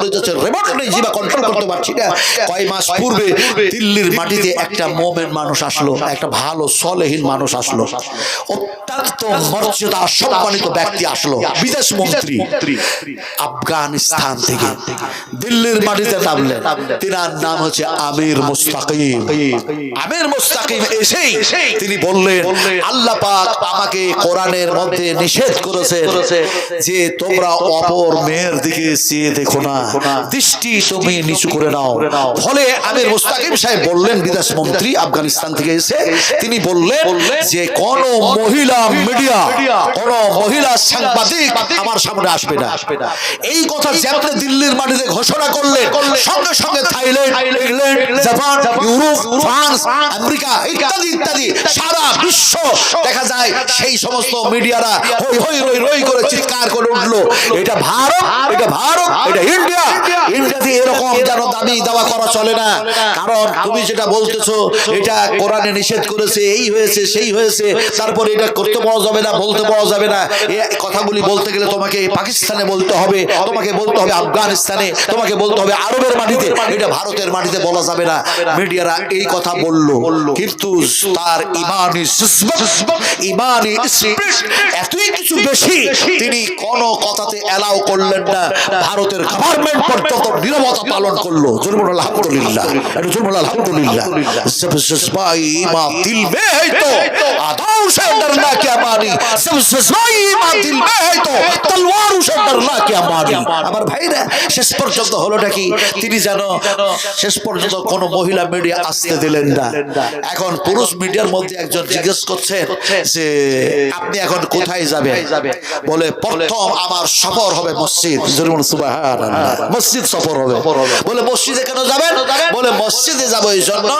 পড়ে কন্ট্রোল করতে পারছি না। কয় মাস পূর্বে দিল্লির মাটিতে একটা মানুষ আসলো, একটা ভালো সলেহীন মানুষ আসলো। অত্যন্ত মর্যাদা সম্মানিত ব্যক্তি আসলো, বিদেশ মন্ত্রী। আফগানিস্তান থেকে দিল্লির মাটিতে নামলেন। তিনার নাম হচ্ছে আমির মুস্তাকিম। আমির মুস্তাকিম এসেই তিনি বললেন, আল্লাহ পাক আমাকে কোরআনের মধ্যে নিষেধ করেছে যে তোমরা অপর মেয়ের দিকে চেয়ে দেখো না। দৃষ্টি তুমি নিচু করে নাও। ফলে আমির মুস্তাকিম সাহেব বললেন বিদেশ মন্ত্রী আফগানিস্তান থেকে এসে তিনি বললেন যে কোন মহিলা মিডিয়া কোন মহিলা সাংবাদিক আমার সামনে আসবে না। এই কথা যেমন দিল্লির মাটিতে ঘোষণা করলেন সঙ্গে সঙ্গে Thailand England Japan Europe France America ইত্যাদি ইত্যাদি সারা বিশ্ব দেখা যায় সেই সমস্ত মিডিয়ারা হই হই রই রই করে চিৎকার করে উঠল। এটা ভারত এটা ভারত এটা ইন্ডিয়া এই পাকিস্তানে বলতে হবে, তোমাকে বলতে হবে আফগানিস্তানে, তোমাকে বলতে হবে আরবের মাটিতে। এটা ভারতের মাটিতে বলা যাবে না। মিডিয়ারা এই কথা বলল। কিন্তু তার ইমানি ইমানি এতই কিছু বেশি, তিনি কোনো কথাতে এলাও করলেন না। ভারতের গভর্নমেন্ট শেষ পর্যন্ত হলো নাকি? তিনি জানো শেষ পর্যন্ত কোনো মহিলা মিডিয়া আসতে দিলেন না। এখন পুরুষ মিডিয়ার মধ্যে একজন জিজ্ঞেস করছেন যে আপনি এখন কোথায় যাবেন? বলে প্রথম আমার সফর হবে মসজিদ। জরিমুল সুবাহ মসজিদ সফর হবে। বলে মসজিদে কেন যাবেন? বলে মসজিদে যাব এই জন্য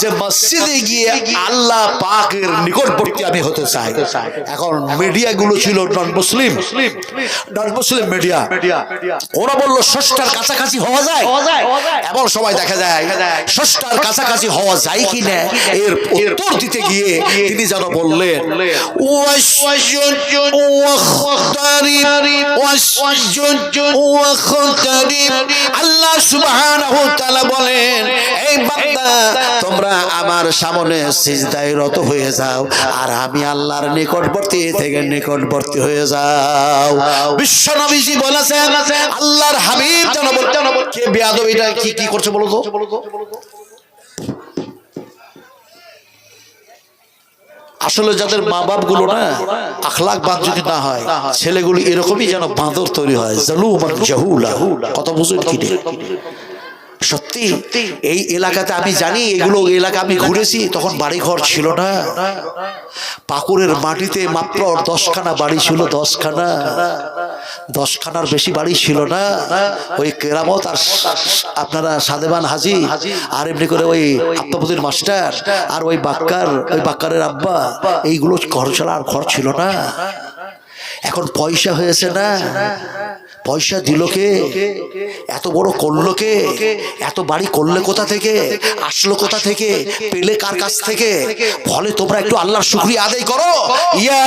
যে মসজিদে গিয়ে আল্লাহ পাকের নিকটবর্তী আমি হতে চাই। এখন মিডিয়া গুলো ছিল নন মুসলিম নন মুসলিম মিডিয়া। ওরা বলল ষষ্ঠার কাছাকাছি হওয়া যায়? এমন সময় দেখা যায় ষষ্ঠার কাছাকাছি হওয়া যায় কি না? এর উত্তর দিতে গিয়ে তিনি যেন বললেন ওয়াসজুদ ওয়াখতারিব ওয়াসজুদ আল্লাহ সুবহানাহু তাআলা বলেন এই বান্দা তোমরা আমার সামনে সিজদায় রত হয়ে যাও আর আমি আল্লাহর নিকটবর্তী থেকে নিকটবর্তী হয়ে যাও। বিশ্ব নবীজি বলেছেন আল্লাহর হাবিব জনবর্তী। কে বিয়াদবিটা কি কি করছে বলো তো? আসলে যাদের মা বাপগুলো না আখলাখ বাদ যদি না হয় ছেলেগুলো এরকমই যেন বাঁদর তৈরি হয়। জালুমান জাহুলা। কথা বুঝুন? সত্যি? এই এলাকাতে আমি জানি এগুলো এলাকা আমি ঘুরেছি তখন বাড়ি ঘর ছিল না। পাকুরের মাটিতে মাত্র দশখানা বাড়ি ছিল দশখানা। দশখানার বেশি বাড়ি ছিল না। ওই কেরামত আর আপনারা সাদেবান হাজি আর এমনি করে ওই আত্মপতির মাস্টার আর ওই বাক্কার ওই বাক্কারের আব্বা এইগুলো ঘর ছাড়া আর ঘর ছিল না। এখন পয়সা হয়েছে না। পয়সা দিল কে? এত বড় করল কে? এত বাড়ি করলে কোথা থেকে? আসলো কোথা থেকে? পেলে কার কাছ থেকে? ফলে তোমরা একটু আল্লাহর শুক্রিয়া আদায় করো। ইয়া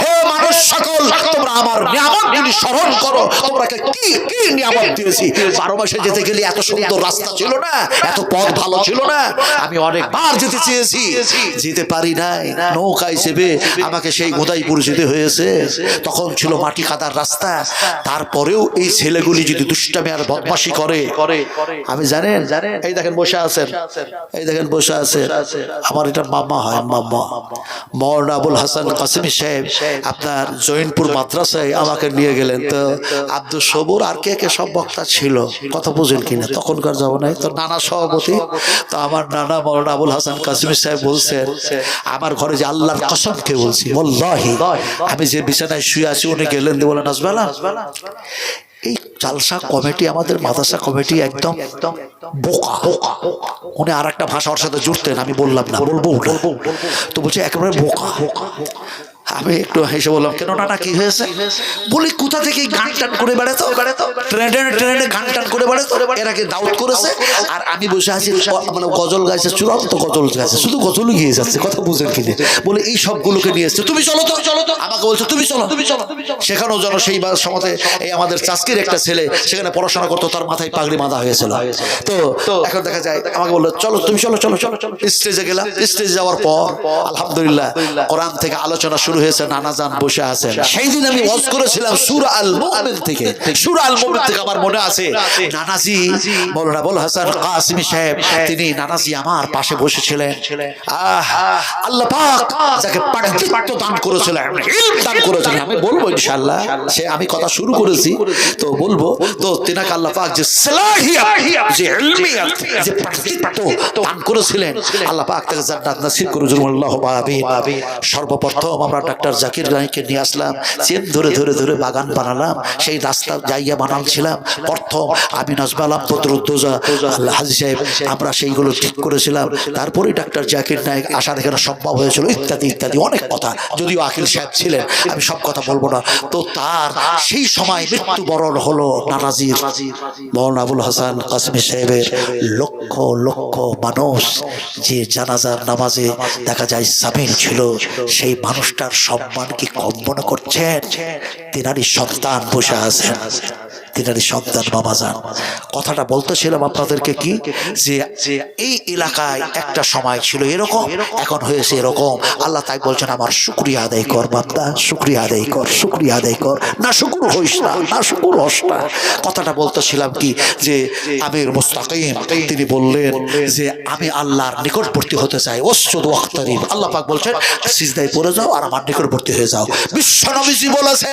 হে মানুষ সকল তোমরা আমার নিয়ামত গুলি স্মরণ করো তোমরা কি কি নিয়ামত দিয়েছি? বারো মাসে যেতে গেলে এত সুন্দর রাস্তা ছিল না? এত পথ ভালো ছিল না? আমি অনেকবার যেতে চেয়েছি। যেতে পারি নাই। নৌকায় চেপে আমাকে সেই গোদাইপুর যেতে হয়েছে। তখন ছিল মাটি কাদার রাস্তা। তারপরেও এই ছেলেগুলি যদি দুষ্টামি আর বদমাসি করে আমি জানেন এই দেখেন বসে আছেন। এই দেখেন বসে আছে আমার এটা মামা হয় মামা। মৌলানা আবুল হাসান কাসিমি সাহেব আপনার জৈনপুর মাদ্রাসায় আমাকে নিয়ে গেলেন। তো আব্দুল সবুর আর কে কে সব বক্তা ছিল, কথা বুঝেন কিনা? তখনকার নাই তো নানা সভাপতি। তো আমার নানা মৌলানা আবুল হাসান কাশ্মীর সাহেব বলছেন, আমার ঘরে যে আল্লাহর কসমকে বলছি? বল্লাহি আমি যে বিছানায় শুয়ে আছি, উনি গেলেন দিয়ে বলেন আসবেলা এই জালসা কমিটি আমাদের মাদ্রাসা কমিটি একদম বোকা। উনি আর একটা ভাষা ওর সাথে জুড়তেন, আমি বললাম না, বলব বলব তো বলছে, একেবারে বোকা। আমি একটু হেসে বললাম, কেন না না কি হয়েছে? বলি, কোথা থেকে গান টান করে বেড়াতো ট্রেনে ট্রেনে গান টান করে বেড়াতো এরা কি দাউদ করেছে, আর আমি বসে আছি মানে গজল গাইছে, চূড়ান্ত গজল গাইছে, শুধু গজলই গিয়ে যাচ্ছে, কথা বুঝেন কিনে বলে, এই সবগুলোকে নিয়ে এসছে। তুমি চলো তো। চলো তো আমাকে বলছো, তুমি চলো। তুমি চলো সেখানেও যেন সেই সমাজে এই আমাদের চাষকির একটা ছেলে, সেখানে পড়াশোনা করতো, তার মাথায় পাগড়ি বাঁধা হয়েছিল। তো এখন দেখা যায়, আমাকে বলল, চলো, তুমি চলো চলো চলো চলো। স্টেজে গেলাম, স্টেজে যাওয়ার পর, আলহামদুলিল্লাহ, কোরআন থেকে আলোচনা শুরু হয়েছে নানা জান বসে আছেন। সেই দিন আমি ওয়াজ করেছিলাম সুর আল মুমিন থেকে। সুর আল মুমিন থেকে আমার মনে আছে নানাজি মৌলানা হাসান কাসিমি সাহেব তিনি নানাজি আমার পাশে বসেছিলেন। আহ আল্লাহ পাক যাকে পাণ্ডিত্য দান করেছিলেন ইলম দান করেছিলেন। আমি বলব ইনশাআল্লাহ সে আমি কথা শুরু করেছি তো বলব তো তিনাকে আল্লাহ পাক যে সালাহিয়াত যে ইলমিয়াত যে পাণ্ডিত্য দান করেছিলেন আল্লাহ পাক তাকে জান্নাত নসিব করে আমিন। সর্বপ্রথম আমরা ডাক্তার জাকির গাইকে নিয়ে আসলাম, চেন ধরে ধরে ধরে বাগান বানালাম, সেই রাস্তা জায়গা বানাচ্ছিলাম প্রথম আমি নজবালাম আল্লাহ হাজি সাহেব, আমরা সেইগুলো ঠিক করেছিলাম। তারপরেই ডাক্তার জাকির নায়ক আসার এখানে সম্ভব হয়েছিল, ইত্যাদি ইত্যাদি অনেক কথা, যদিও আকিল সাহেব ছিলেন, আমি সব কথা বলব না। তো তার সেই সময় মৃত্যুবরণ হলো নানাজির, মৌলানা আবুল হাসান কাসমি সাহেবের লক্ষ লক্ষ মানুষ যে জানাজার নামাজে দেখা যায় সামিল ছিল, সেই মানুষটার সম্মান কি কম মনে করছেন? তেনারই সন্তান বসে আছেন। তিনারই সন্তান বাবা যান। কথাটা বলতেছিলাম আপনাদেরকে কি? যে এই এলাকায় একটা সময় ছিল এরকম, এখন হয়েছে এরকম। আল্লাহ তাই বলছেন, আমার শুক্রিয়া আদায় কর বান্দা, শুক্রিয়া আদায় কর, শুক্রিয়া আদায় কর। না শুকুর হইস না না শুকুর হস না। কথাটা বলতেছিলাম কি? যে আমির মুস্তাকিম, তিনি বললেন যে, আমি আল্লাহর নিকটবর্তী হতে চাই। ওসুদ ওয়াক্তারিব। আল্লাহ পাক বলছেন, সিজদায় পড়ে যাও আর আমার নিকটবর্তী হয়ে যাও। বিশ্ব নবীজি বলেছে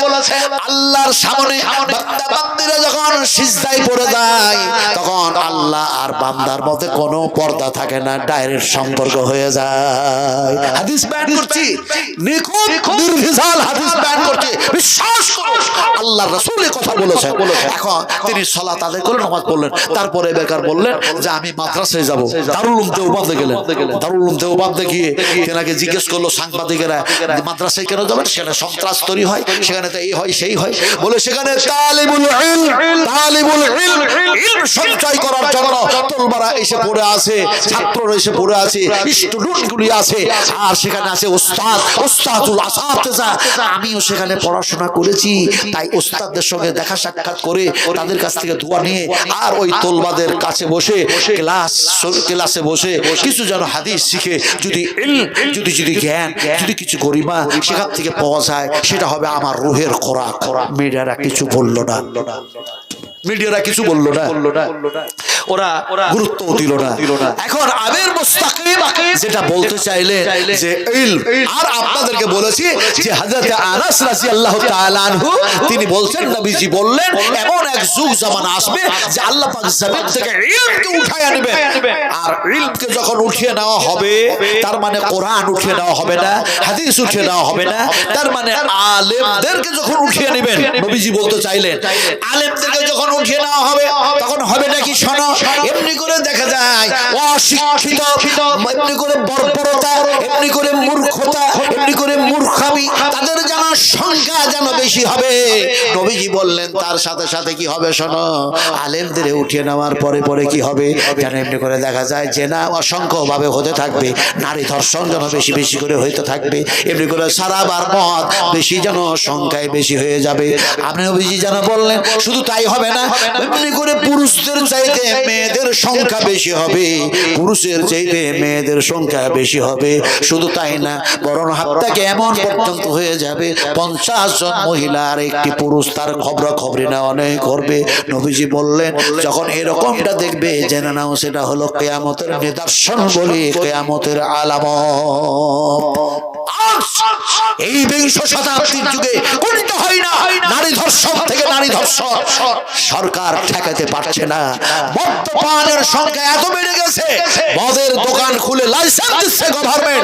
আল্লাহর সামনে বান্দা যখন সিজদায় পড়ে যায় তখন আল্লাহ আর বান্দার মধ্যে কোনো পর্দা থাকে না ডাইরেক্ট সম্পর্ক হয়ে যায়। হাদিস ব্যান করছি নিখুঁত নির্ভেজাল হাদিস ব্যান করছি। বিশ্বাস করো আল্লাহ রাসূলের কথা বলেছেন। এখন তিনি সালাত আদায় করে নামাজ পড়লেন। তারপরে বেকার বললেন যে আমি মাদ্রাসায় যাব। দারুল উলুম দেওবান্দে গেলেন। দারুল উলুম দেওবান্দে গিয়ে তেনাকে জিজ্ঞেস করল সাংবাদিকেরা মাদ্রাসায় কেন যাবেন? সেখানে সন্ত্রাস তৈরি হয় সেখানে তো এই হয় সেই হয়। বলে সেখানে তালিবুল ইলম আমিও সেখানে পড়াশোনা করেছি, তাই সঙ্গে দেখা সাক্ষাৎ করে তাদের কাছ থেকে দোয়া নিয়ে আর ওই তোলবাদের কাছে বসে, ক্লাস, ক্লাসে বসে কিছু যেন হাদিস শিখে, যদি যদি যদি জ্ঞান, যদি কিছু গরিমা সেখান থেকে পাওয়া যায়, সেটা হবে আমার রুহের খোরাক। মিডিয়ারা কিছু বলল না। মিডিয়ারা কিছু বলল না। ওরা গুরুত্ব দিল না। এখন আমের মুস্তাকিম যেটা বলতে চাইলে যে আর আপনাদেরকে বলেছি যে হযরত আনাস তিনি বলছেন নবীজি বললেন এমন এক যুগ জামানা আসবে যে আল্লাহ পাক জমিন থেকে ইলমকে উঠায় নেবে আর ইলমকে যখন উঠিয়ে নেওয়া হবে তার মানে কোরআন উঠিয়ে নেওয়া হবে না হাদিস উঠিয়ে নেওয়া হবে না তার মানে আলেমদেরকে যখন উঠিয়ে নেবেন নবীজি বলতে চাইলেন আলেমদেরকে যখন উঠিয়ে নেওয়া হবে তখন হবে নাকি শোনো? এমনি করে দেখা যায় অশিক্ষিত এমনি করে বর্বরতা এমনি করে মূর্খতা এমনি করে মূর্খামি তাদের যেন সংখ্যা যেন বেশি হবে। নবীজি বললেন তার সাথে সাথে কি হবে শোনো আলেমদের উঠিয়ে নেওয়ার পরে পরে কি হবে? যেন এমনি করে দেখা যায় যে না অসংখ্য ভাবে হতে থাকবে নারী ধর্ষণ যেন বেশি বেশি করে হইতে থাকবে এমনি করে সারাবার মত বেশি যেন সংখ্যায় বেশি হয়ে যাবে। আপনি নবীজি যেন বললেন শুধু তাই হবে না এমনি করে পুরুষদের চাইতে মেয়েদের সংখ্যা বেশি হবে। পুরুষের চাইতে মেয়েদের সংখ্যা বেশি হবে। শুধু তাই না, বরং হাতটাকে এমন পর্যন্ত হয়ে যাবে? পঞ্চাশ জন মহিলা আর একটি পুরুষ, তার খবর খবরি নেওয়া নেই করবে। নবীজি বললেন, যখন এরকমটা দেখবে, জেনে নাও সেটা হলো কেয়ামতের নিদর্শন বলি কেয়ামতের আলামত। এই বিংশ শতাব্দীর যুগে কোনটা হয় না নারী ধর্ষণ থেকে নারী ধর্ষণ। সরকার ঠেকাতে পারছে না। মদ্যপানের সংখ্যা এত বেড়ে গেছে। মদের দোকান খুলে লাইসেন্স দিচ্ছে গভর্নমেন্ট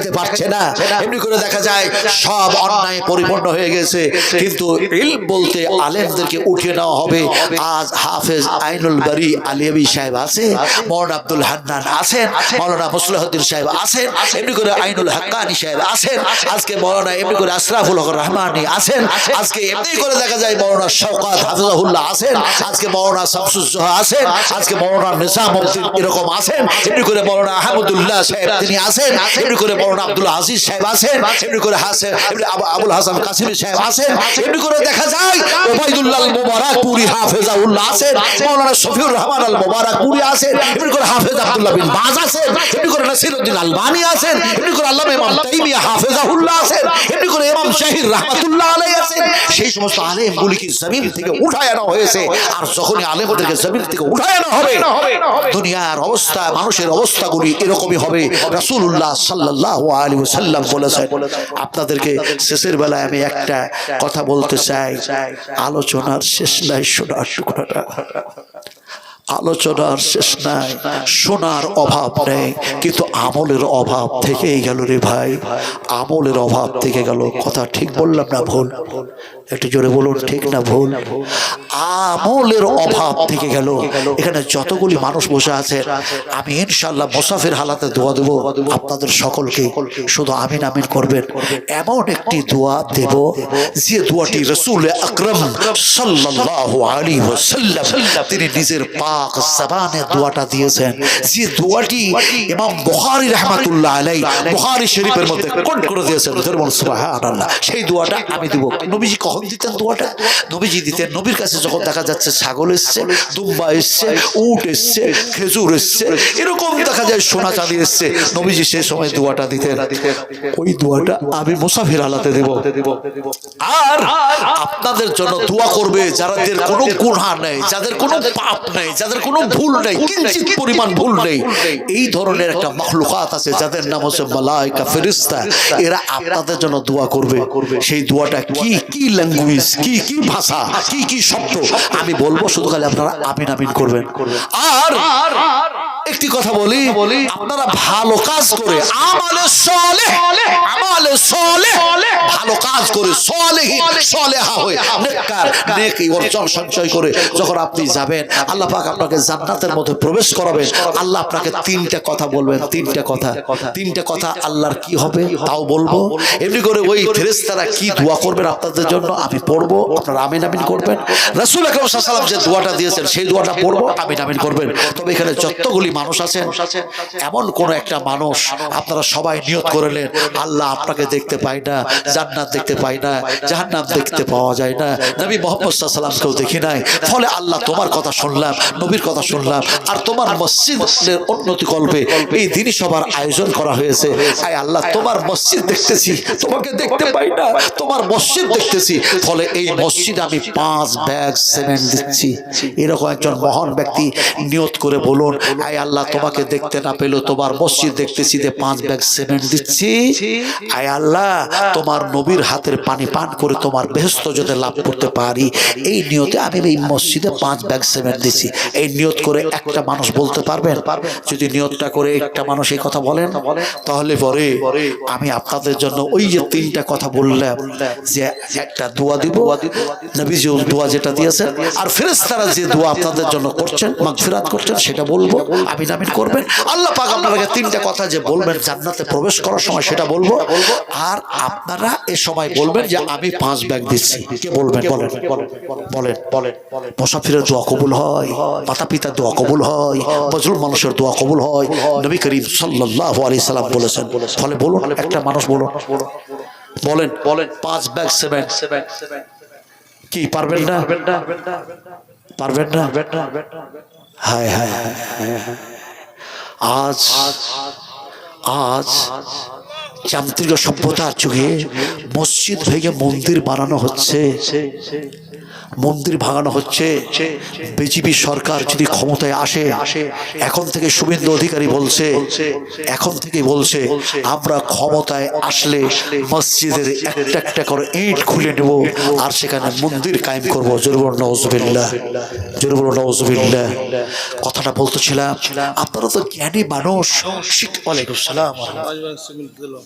ঠেকাতে পারছে না। এমনি করে দেখা যায়, সব অন্যায় পরিপূর্ণ হয়ে গেছে। কিন্তু ইলম বলতে আলেমদেরকে উঠিয়ে নেওয়া হবে। আজ হাফেজ আইনুল বারি আলিয়াবি সাহেব আছে, মৌলানা আব্দুল হান্নান আছেন, মৌলানা মুসলাহুদ্দিন সাহেব আছেন, এমনি করে আইনুল হাক্কানি সাহেব আছেন, আজকে মৌলানা এমনি করে আশরাফুল হক রহমানি আছেন, আজকে এমনি করে দেখা যায় মৌলানা শওকাত হাফিজাহুল্লাহ আছেন, আজকে মৌলানা শামসুজ্জোহা আছেন, আজকে মৌলানা নিজামউদ্দিন এরকম আছেন, এমনি করে মৌলানা আহমদুল্লাহ সাহেব তিনি আছেন, এমনি করে মৌলানা আব্দুল আজিজ সাহেব আছেন এমনি করে হাসেন এমনি আবুল হাসান কাসিমি সাহেব আছেন এমনি করে দেখা যায়। ওবাইদুল্লাহ মোবারক পুরি হাফেজাউল্লাহ আছেন। মৌলানা শফিউর রহমান আল মোবারক পুরি আছেন। এমনি করে হাফেজ আব্দুল্লাহ বিন বাজ আছেন। এমনি করে নাসিরউদ্দিন আলবানি আছেন। এমনি করে আল্লাহ ইমাম তাইমিয়া হাফেজাহুল্লাহ আছেন। করে ইমাম শাহির রহমাতুল্লাহ আলাইহি আছেন। সেই সমস্ত আলেমগুলিকে জমিন থেকে উঠায় আনা হয়েছে। আর যখনই আলেমদেরকে জমিন থেকে উঠায় আনা হবে, দুনিয়ার অবস্থা, মানুষের অবস্থাগুলি এরকমই হবে। রাসূলুল্লাহ সাল্লাল্লাহু আলাইহি ওয়াসাল্লাম বলেছেন, আপনাদেরকে শেষের বেলায় আমি একটা কথা বলতে চাই। আলোচনার শেষ নাই, শোনার টুকরাটা। আলোচনার শেষ নাই। শোনার অভাব নেই। কিন্তু আমলের অভাব থেকেই গেল রে ভাই। আমলের অভাব থেকে গেল। কথা ঠিক বললাম না ভুল? একটু জোরে বলুন ঠিক না ভুল? আমলের অভাব থেকে গেল। এখানে যতগুলি মানুষ বসে আছে আমি ইনশাল্লাহ মোসাফির হালাতে দোয়া দেবো আপনাদের সকলকে শুধু আমিন আমিন করবেন। এমন একটি দোয়া দেব যে দোয়াটি রসুল আকরম সাল্লাল্লাহু আলাইহি ওয়াসাল্লাম তিনি নিজের পাক জবানে দোয়াটা দিয়েছেন। যে দোয়াটি ইমাম বুখারী রাহমাতুল্লাহ আলাইহি বুখারী শরীফের মধ্যে কোট করে দিয়েছেন। ধরুন সুবহানাল্লাহ। সেই দোয়াটা আমি দেব। নবীজি কখন দিতেন দোয়াটা? নবীজি দিতেন নবীর কাছে যখন দেখা যাচ্ছে ছাগল এসছে দুম্বা এসছে উট এসছে খেজুর এসছে এরকম দেখা যায় সোনা চাঁদি এসছে। নবীজি সেই সময় দোয়াটা দিতেন। ওই দোয়াটা আমি মুসাফির আলাতে দেব। আর আপনাদের জন্য দোয়া করবে যাদের কোনো গুণা নেই যাদের কোনো পাপ নেই যাদের কোনো ভুল নেই কিঞ্চিত পরিমাণ ভুল নেই। এই ধরনের একটা মখলুকাত আছে যাদের নাম হচ্ছে মালাইকা ফেরিস্তা। এরা আপনাদের জন্য দোয়া করবে সেই দোয়াটা কি কি কি কি ভাষা, কি কি শব্দ? আমি বলব শুধু খালি আপনারা আমিন আমিন করবেন। আর একটি কথা বলি আপনারা ভালো কাজ করে আমালে সলে আমালে সলে ভালো কাজ করে সলেহীন সলেহা হয়ে নেককার নেকি অর্জন সঞ্চয় করে যখন আপনি যাবেন আল্লাহ পাক আপনাকে জান্নাতের মধ্যে প্রবেশ করাবেন আল্লাহ আপনাকে তিনটা কথা বলবেন তিনটা কথা। তিনটা কথা আল্লাহর কি হবে তাও বলব। এমনি করে ওই ফেরেশতারা কি দোয়া করবেন আপনাদের জন্য আমি পড়ব আপনারা আমিন আমিন করবেন। রাসূল আকরাম সাল্লাল্লাহু আলাইহি যে দোয়াটা দিয়েছেন সেই দোয়াটা পড়ব আমিন আমিন করবেন। তবে এখানে যতগুলি মানুষ আছেন, এমন কোন একটা মানুষ আপনারা সবাই নিয়ত করলেন, আল্লাহ আপনাকে দেখতে পাই না, জান্নাত দেখতে পাই না, জাহান্নাম দেখতে পাওয়া যায় না। নবী মোহাম্মদ সাল্লামকেও দেখি নাই। ফলে আল্লাহ তোমার কথা শুনলাম, নবীর কথা শুনলাম, আর তোমার মসজিদের উন্নতি কল্পে এই দিনই সবার আয়োজন করা হয়েছে। আয় আল্লাহ, তোমার মসজিদ দেখতেছি, তোমাকে দেখতে পাই না, তোমার মসজিদ দেখতেছি। ফলে এই মসজিদ আমি পাঁচ ব্যাগ সিমেন্ট দিচ্ছি। এরকম একজন মহান ব্যক্তি নিয়ত করে বলুন, আয় আল্লাহ তোমাকে দেখতে না পেলেও তোমার মসজিদ দেখতেছি যে পাঁচ ব্যাগ সিমেন্ট দিচ্ছি। আয় আল্লাহ তোমার নবীর হাতের পানি পান করে তোমার বেহস্ত যদি লাভ করতে পারি এই নিয়তে আমি এই মসজিদে পাঁচ ব্যাগ সিমেন্ট দিচ্ছি। এই নিয়ত করে একটা মানুষ বলতে পারবেন? যদি নিয়তটা করে একটা মানুষ এই কথা বলেন তাহলে পরে আমি আপনাদের জন্য ওই যে তিনটা কথা বললাম যে একটা দোয়া দিব। নবীজি দোয়া যেটা দিয়েছেন আর ফেরেশতারা যে দোয়া আপনাদের জন্য করছেন মাগফিরাত করছেন সেটা বলব। আমিন আমিন করবেন। আল্লাহ পাক আপনাকে তিনটা কথা যে বলবেন জান্নাতে প্রবেশ করার সময় সেটা বলব। আর আপনারা এ সময় বলবেন যে আমি পাঁচ ব্যাগ দিচ্ছি। বলবেন বলেন বলেন বলেন মুসাফিরের দোয়া কবুল হয় মাতা পিতার দোয়া কবুল হয় মজলুম মানুষের দোয়া কবুল হয়। নবী করিম সাল্লাল্লাহু আলাইহি সাল্লাম বলেছেন ফলে বলুন একটা মানুষ বলুন। বলেন। বলেন পাঁচ ব্যাগ সেভেন। কি পারবেন না? পারবেন না? হায় হায়। আজ আজ যান্ত্রিক সভ্যতার যুগে মসজিদ ভেঙে মন্দির বানানো হচ্ছে। মন্দির ভাঙানো হচ্ছে। বিজেপি সরকার যদি ক্ষমতায় আসে, এখন থেকে শুভেন্দু অধিকারী বলছে, এখন থেকে বলছে, আমরা ক্ষমতায় আসলে মসজিদের একটা একটা করে ইট খুলে নেব আর সেখানে মন্দির কায়েম করব। জরুর নজবিল্লা জরুর নজবিল্লা কথাটা বলতেছিলাম, আপনারা তো জ্ঞানী মানুষ। ওয়ালাইকুম সালাম।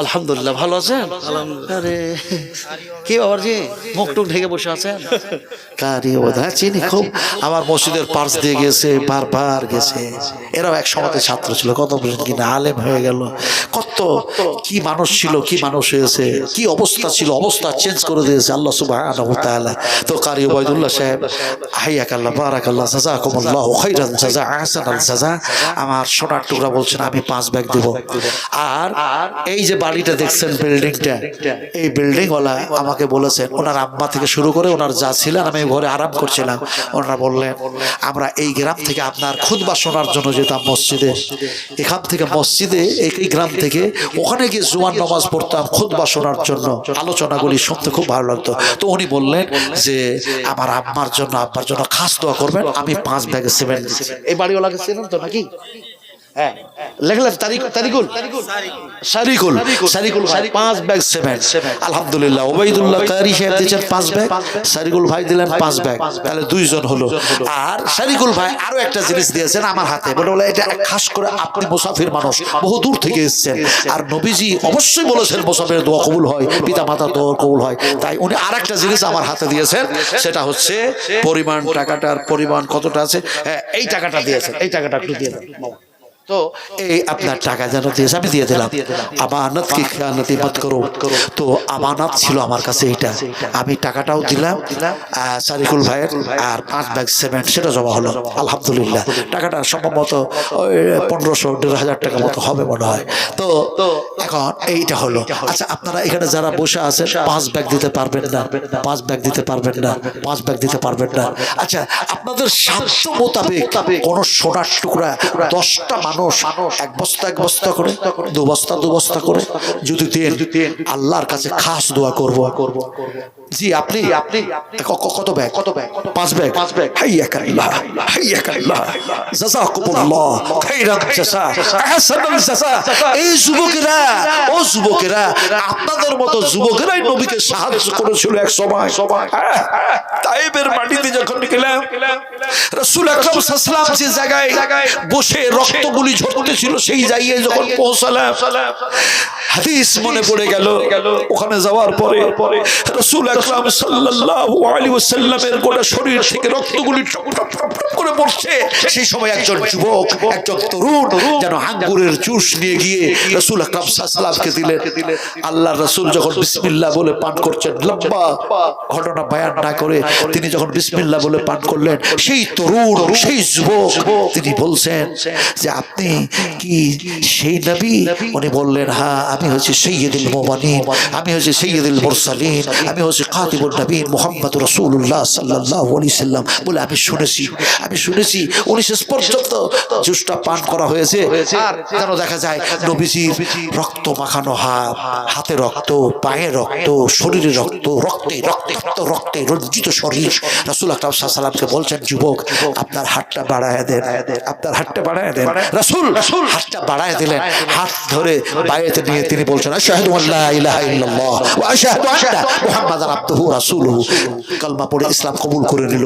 আলহামদুলিল্লাহ ভালো আছেন? আরে কি বাবার জি মুখ টুক ঢেকে বসে আছেন? কারি বোধ চিনি খুব। আমার মসজিদের পার্স দিয়ে গেছে বারবার গেছে। এরাও এক সময়তে ছাত্র ছিল কত কিনা আলেম হয়ে গেল। কত কি মানুষ ছিল কি মানুষ হয়েছে কি অবস্থা ছিল অবস্থা চেঞ্জ করে দিয়েছে আল্লাহ তাআলা। তো কারি ওবাইদুল্লাহ সাহেব হাইয়াক আল্লাহ বারাক আল্লাহ জাযাকুমুল্লাহ খাইরান জাযা আহসানাল সাজা আমার সোনার টুকরা বলছেন আমি পাঁচ ব্যাগ দেব। আর এই যে বাড়িটা দেখছেন বিল্ডিংটা এই বিল্ডিং ওয়ালা আমাকে বলেছেন ওনার আম্মা থেকে শুরু করে ওনার যা ছিলেন আমি ঘরে আরাম করছিলাম। ওনারা বললেন আমরা এই গ্রাম থেকে আপনার খুদবা শোনার জন্য যেতাম মসজিদে। এখান থেকে মসজিদে, এই গ্রাম থেকে ওখানে গিয়ে জুয়ান নামাজ পড়তাম খুদবা শোনার জন্য। আলোচনাগুলি শুনতে খুব ভালো লাগতো। তো উনি বললেন যে, আমার আম্মার জন্য, আব্বার জন্য খাস দোয়া করবেন। আমি পাঁচ ব্যাগে সিমেন্ট দিচ্ছি। এই বাড়িওয়ালাকে ছিলেন তো নাকি? হ্যাঁ। আপনি মুসাফির মানুষ, বহু দূর থেকে এসেছেন। আর নবীজি অবশ্যই বলেছেন মুসাফির দোয়া কবুল হয় পিতা মাতা দোয়া কবুল হয়। তাই উনি আর একটা জিনিস আমার হাতে দিয়েছেন, সেটা হচ্ছে পরিমাণ টাকাটার পরিমাণ কতটা আছে? হ্যাঁ এই টাকাটা দিয়েছেন, এই টাকাটা একটু দিয়ে দেন। তো এই আপনার টাকা যেন আমি দিয়ে দিলাম। খেয়ানতি করো? তো আমানত ছিল আমার কাছে এইটা। আমি টাকাটাও দিলাম সারিকুল ভাইয়ের, আর পাঁচ ব্যাগ সিমেন্ট, সেটা জমা হলো। আলহামদুলিল্লাহ। টাকাটা সম্ভবত পনেরোশো, দেড় হাজার টাকা মতো হবে মনে হয়। তো এখন এইটা হলো। আচ্ছা আপনারা এখানে যারা বসে আছেন, পাঁচ ব্যাগ দিতে পারবেন না। পাঁচ ব্যাগ দিতে পারবেন না। পাঁচ ব্যাগ দিতে পারবেন না। আচ্ছা আপনাদের সাধ্য মোতাবেক কোন সোনার টুকরা দশটা মানুষ এক বস্তা এক বস্তা করে, দু বস্তা দু বস্তা করে। যদি দেন, আল্লাহর কাছে খাস দোয়া করব। জি, আপনি? আপনি কত ব্যাগ কত ব্যাগ? পাঁচ ব্যাগ। পাঁচ ব্যাগ হাইয়াক আহসানাল এই যুবকেরা, ও যুবকেরা, আপনাদের মতো যুবকেরাই নবীকে সাহায্য করেছিল এক সময়। তাইবের মাটিতে যখন রাসূল আকরাম সাল্লাল্লাহু যে জায়গায় বসে রক্তগুলি ঝরতেছিল সেই জায়গায় যখন পৌঁছালাম হাদিস মনে পড়ে গেল। ওখানে যাওয়ার পরে রাসূল আকরাম সাল্লাল্লাহু আলাইহি ওয়াসাল্লামের গোটা শরীর থেকে রক্তগুলি করে পড়ছে। সেই সময় একজন যুবক একজন তরুণ যেন আঙ্গুরের জুস নিয়ে গিয়ে রাসূল আকরাম সাল্লাল্লাহুকে দিলেন। আল্লাহর রাসূল যখন বিসমিল্লাহ বলে পান করছেন লম্বা ঘটনা বায়ান না করে তিনি যখন বিসমিল্লাহ বলে পান করলেন সেই তরুণ সেই যুবক তিনি বলছেন যে আপনি কি সেই নবী? উনি বললেন হ্যাঁ আমি হচ্ছি সৈয়দুল মোমানিন আমি হচ্ছি সৈয়দুল মুরসালিন। আমি হচ্ছি খাতিবুল নবীন মোহাম্মদ রসুল্লাহ সাল্লাহ আলি সাল্লাম বলে আমি শুনেছি। আমি শুনেছি। উনি শেষ পর্যন্ত জুসটা পান করা হয়েছে। আর যেন দেখা যায় নবীজির রক্ত মাখানো হাত হাতে রক্ত পায়ে রক্ত শরীরে রক্ত রক্তে রক্তে রক্ত রক্তে রঞ্জিত শরীর। রাসুল আকরাম সাল্লামকে বলছেন যুবক আপনার হাতটা বাড়ায় দেন। আপনার হাতটা বাড়ায় দেন। রাসুল। হাতটা বাড়ায় দিলেন। হাত ধরে বাইরে নিয়ে তিনি বলছেন আশহাদু আল্লা ইলাহা ইল্লাল্লাহ ওয়া আশহাদু আন্না মুহাম্মাদান আবদুহু রাসূলুহু। কালমা পড়ে ইসলাম কবুল করে নিল।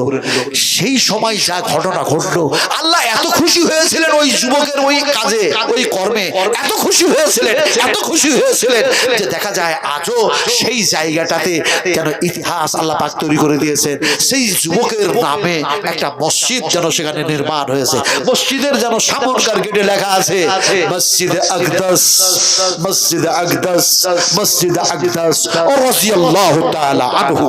সেই সময় যা ঘটনা ঘটলো আল্লাহ এত খুশি হয়েছিলেন ওই যুবকের ওই কাজে ওই কর্মে। এত খুশি হয়েছিলেন এত খুশি হয়েছিলেন যে দেখা যায় আজও সেই জায়গাটাতে যেন ইতিহাস আল্লাহ পাক তৈরি করে দিয়েছেন। সেই যুবকের নামে একটা মসজিদ যেন সেখানে নির্মাণ হয়েছে। মসজিদের যেন সামনকার গেটে লেখা আছে মসজিদ আকদস মসজিদ আকদস মসজিদ আকদস ও রাদিয়াল্লাহু তাআলা আনহু।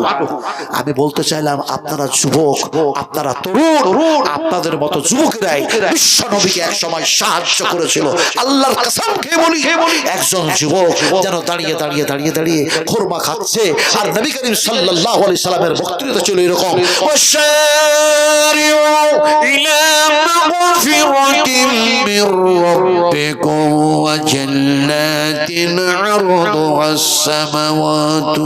আমি বলতে চাইলাম আপনারা যুবক আপনারা তরুণ আপনাদের মতো যুবকরাই বিশ্ব নবীকে এক সময় সাহায্য করেছিল। আল্লাহর কসম কে বলি? একজন যুবক যেন দাঁড়িয়ে দাঁড়িয়ে দাঁড়িয়ে দাঁড়িয়ে খোরমা খাচ্ছে। আর নবী করিম সাল্লাল্লাহু আলাইহি সাল্লামের বক্তৃতা ছিল এরকম ওয়াশারিউ ইলা মাগফিরাতিন من ربكم وجنات عرضها السماوات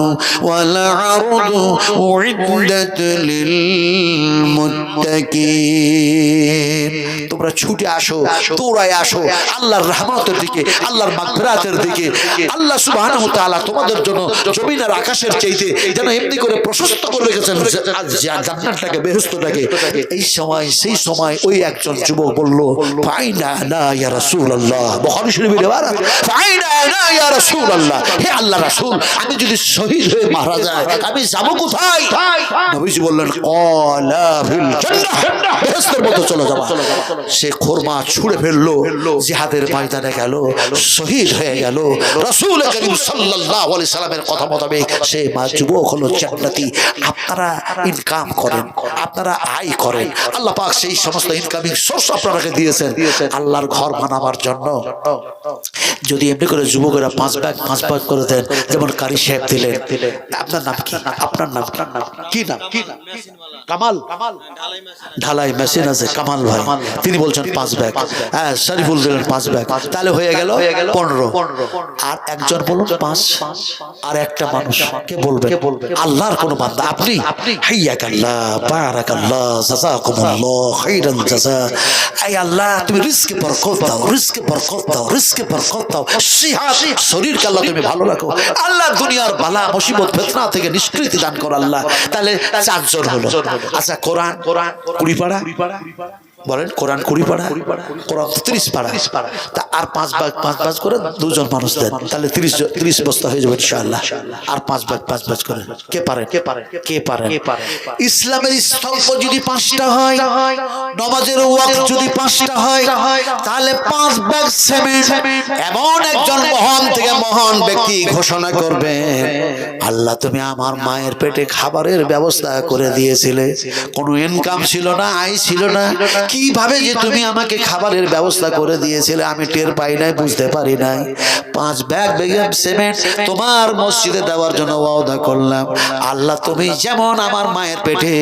والأرض أعدت للمتقين তোমরা ছুটে আসো দৌড়ায় আসো আল্লাহর রহমতের দিকে আল্লাহর মাগফিরাতের দিকে আল্লাহ সুবহানাহু ওয়া তাআলা তোমাদের জন্য জমিন আর আকাশের চাইতে যেন এমনি করে প্রশস্ত করে রেখেছেন জান্নাতটাকে বেহেশতটাকে এই সময় সেই সময় ওই একজন যুবক বলল পাই না আনা ইয়া রাসূলুল্লাহ। বুখারী শরীফের ইবারত ফাইনা আনা ইয়া রাসূলুল্লাহ। হে আল্লাহ রাসূল, আমি যদি শহীদ হয়ে মারা যায় আমি যাব কোথায়? নবীজি বললেন, ক্বালা ফিল জান্নাহ। বেহেশতের মধ্যে চলে যাবা। সে খোরমা ছুঁড়ে ফেলল, জিহাদের ময়দানে গেল, শহীদ হয়ে গেল। রাসূল করিম সাল্লাল্লাহু আলাইহি সাল্লামের কথা মোতাবেক সে মা যুবক হলো জান্নাতি। আপনারা ইনকাম করেন, আপনারা আয় করেন। আল্লাহ পাক সেই সমস্ত ইনকামিং সোর্স আপনাকে দিয়েছেন। আল্লাহর ঘর বানাবার জন্য। যদি এমনি করে যুবকেরা পাঁচ ব্যাগ পাঁচ ব্যাগ করে দেন, যেমন কারি সাহেব দিলেন। আপনার নাম কি? আপনার নাম কি? নাম কি নাম? কামাল। ঢালাই মেশিন আছে, কামাল ভাই। তিনি বলছেন পাঁচ ব্যাগ হ্যাঁ শরীফুল দিলেন পাঁচ ব্যাগ তাহলে হয়ে গেল পনেরো। আর একজন বলুন পাঁচ, আর একটা মানুষ, কে বলবে আল্লাহর কোন বান্দা। আপনি? হাইয়াক আল্লাহ বারাক আল্লাহ জাযাকুমুল্লাহ খাইরান জাযা আই আল্লাহ তুমি রিস্কে বরকত দাও রিস্কে বরকত দাও রিস্কে বরকত দাও। সিহাত শরীরকে আল্লাহ তুমি ভালো রাখো। আল্লাহ দুনিয়ার বালা মুসিবত ফেতনা থেকে নিষ্কৃতি দান করো আল্লাহ। তাহলে চারজন হলো। আচ্ছা কোরআন কোরআন কুড়ি পাড়া? বলেন কোরআন কুড়ি পাড়া কোরআন ত্রিশ পাড়া। তা আর পাঁচ ভাগ পাঁচ ভাগ করে দুজন মানুষ দেন। তাহলে ত্রিশ ত্রিশ বস্তা হয়ে যাবে ইনশাআল্লাহ। আর পাঁচ ভাগ পাঁচ ভাগ করে কে পারে কে পারে কে পারে ইসলামের স্তম্ভ যদি পাঁচটা হয় নমাজের ওয়াক্ত যদি পাঁচটা হয় তাহলে পাঁচ ভাগ সেমেন্ট এমন একজন মহান থেকে মহান ব্যক্তি ঘোষণা করবে আল্লাহ তুমি আমার মায়ের পেটে খাবারের ব্যবস্থা করে দিয়েছিলে। কোনো ইনকাম ছিল না আয় ছিল না। কীভাবে যে তুমি আমাকে খাবারের ব্যবস্থা করে দিয়েছিলে আমি টের পাই নাই বুঝতে পারি নাই। পাঁচ ব্যাগ বেগম সিমেন্ট তোমার মসজিদে দেওয়ার জন্য ওয়াদা করলাম। আল্লাহ তুমি যেমন আমার মায়ের পেটে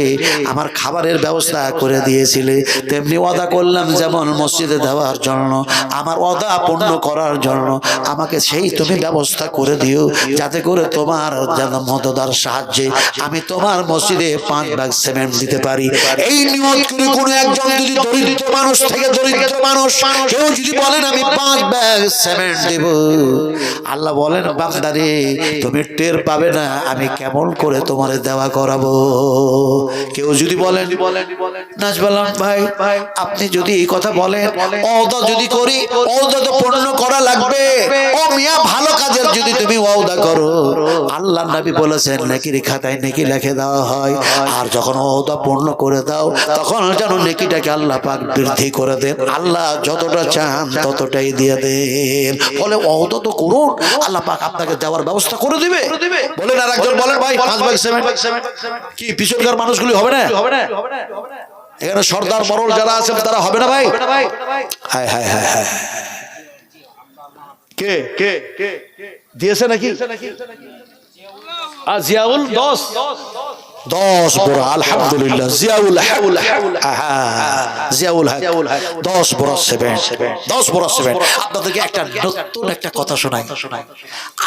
আমার খাবারের ব্যবস্থা করে দিয়েছিলে তেমনি ওয়াদা করলাম যেমন মসজিদে দেওয়ার জন্য আমার ওয়াদা পূর্ণ করার জন্য আমাকে সেই তুমি ব্যবস্থা করে দিও যাতে করে তোমার যেন মদদার সাহায্যে আমি তোমার মসজিদে পাঁচ ব্যাগ সিমেন্ট দিতে পারি। এই নিয়ত করে কোনো একজন যদি দরিদ্র মানুষ থেকে দরিদ্র মানুষ। কেউ যদি বলেন, আমি পাঁচ ব্যাগ সিমেন্ট দেব। আল্লাহ বলেন, বান্দারে, তুমি টের পাবে না, আমি কেমন করে তোমারে দেওয়া করাবো? কেউ যদি বলেন নাজবালাম ভাই, আপনি যদি এই কথা বলেন অদা যদি করি অদা তো পূর্ণ করা লাগবে। ও মিয়া, ভালো কাজের যদি তুমি ওয়াদা করো। আল্লাহ নবী বলেছেন, নেকির খাতায় নেকি লিখে দেওয়া হয়। আর যখন ওদা পূর্ণ করে দাও, তখন যেন নেকিটাকে আল্লাহ পাক বৃদ্ধি করে দেন। আল্লাহ যতটা চান ততটাই দিয়ে দেন। ফলে ওদা তো করুন আল্লাহ পাক আপনাকে দেওয়ার ব্যবস্থা করে দিবে। বলেন আর একজন বলেন ভাই পাঁচ ভাগ সেভেন কি পিছনকার মানুষগুলি হবে না? এখানে সর্দার মরল যারা আছেন তারা হবে না ভাই? হায় হায় হায় হায়। কে কে কে দিয়েছে নাকি? আর জিয়াউল দশ। দশ বড় আলহামদুলিল্লাহ জিয়াউল হাউল জিয়াউল হক। দশ বড় সেভেন। দশ বড় সেভেন। আপনাদেরকে একটা নতুন একটা কথা শোনাই।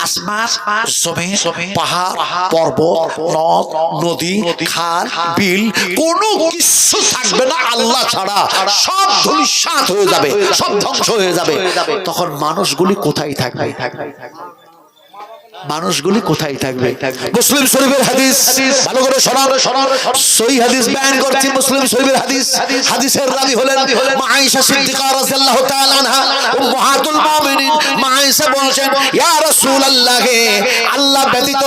আসমান জমিন পাহাড় পর্বত নদ নদী খাল বিল কোনো কিছু থাকবে না। আল্লাহ ছাড়া সব ধূলিসাৎ হয়ে যাবে। সব ধ্বংস হয়ে যাবে। তখন মানুষগুলি কোথায় থাকবে? মানুষগুলি কোথায় থাকবে? মুসলিম শরীফের হাদিস। ভালো করে শোনান সহি হাদিস বয়ান করছি মুসলিম শরীফের হাদিস। হাদিসের রাবি হলেন মা আয়েশা সিদ্দিকা রাদিয়াল্লাহু তাআলা আনহা। উম্মাহাতুল মুমিনিন। মা আয়েশা বলেন ইয়া রাসূলুল্লাহ আল্লাহ ব্যতীত